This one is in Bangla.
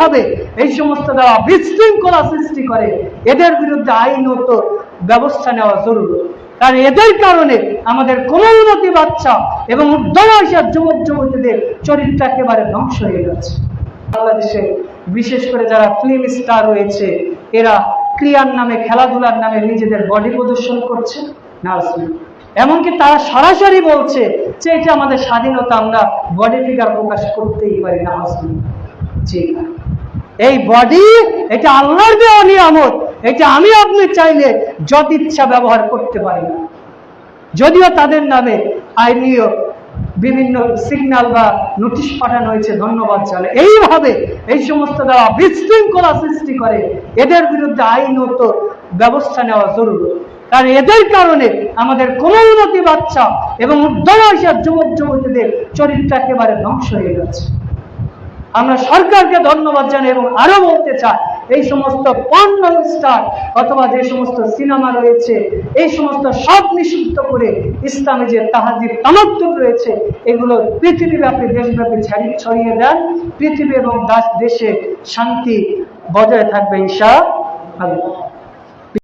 এইভাবে এই সমস্ত যারা বিশৃঙ্খলা সৃষ্টি করে। এদের বিরুদ্ধে আইনত ব্যবস্থা নেওয়া জরুরি। কারণ এদের কারণে আমাদের কোন উন্নতি বাচ্চা এবং উর্ধবয়সের যুবক যুবতীদের চরিত্র একেবারে ধ্বংস হয়ে যাচ্ছে বাংলাদেশে বিশেষ করে যারা ফিল্ম স্টার রয়েছে, এরা ক্রিয়ার নামে, খেলাধুলার নামে নিজেদের বডি প্রদর্শন করছে। না এমনকি তারা সরাসরি বলছে যে এটা আমাদের স্বাধীনতা, আমরা বডি ফিগার প্রকাশ করতেই পারি না জি। না। এই বডি এটা আল্লাহর দেওয়া নিয়ামত, এটা আমি আপনি চাইলে যত ইচ্ছা ব্যবহার করতে পারি। যদিও তাদের নামে আইনীয় বিভিন্ন সিগন্যাল বা নোটিশ পাঠানো হয়েছে, ধন্যবাদ জানে এইভাবে এই সমস্ত যারা বিশৃঙ্খলা সৃষ্টি করে, এদের বিরুদ্ধে আইনত ব্যবস্থা নেওয়া জরুরি। কারণ এদের কারণে আমাদের কোন উন্নতি বাচ্চা এবং উর্ধবয়সের যুবক যুবতীদের চরিত্র একেবারে ধ্বংস হয়ে যাচ্ছে আমরা সরকারকে ধন্যবাদ জানাই এবং আরও বলতে চাই, এই সমস্ত পণ্য স্টার অথবা যে সমস্ত সিনেমা রয়েছে, এই সমস্ত সব নিষিদ্ধ করে ইসলামে যে তাহাজির তামাত্তুর রয়েছে, এগুলো পৃথিবীব্যাপী, দেশব্যাপী ছাড়িয়ে ছড়িয়ে দেন। পৃথিবী এবং দেশে শান্তি বজায় থাকবে আল্লাহ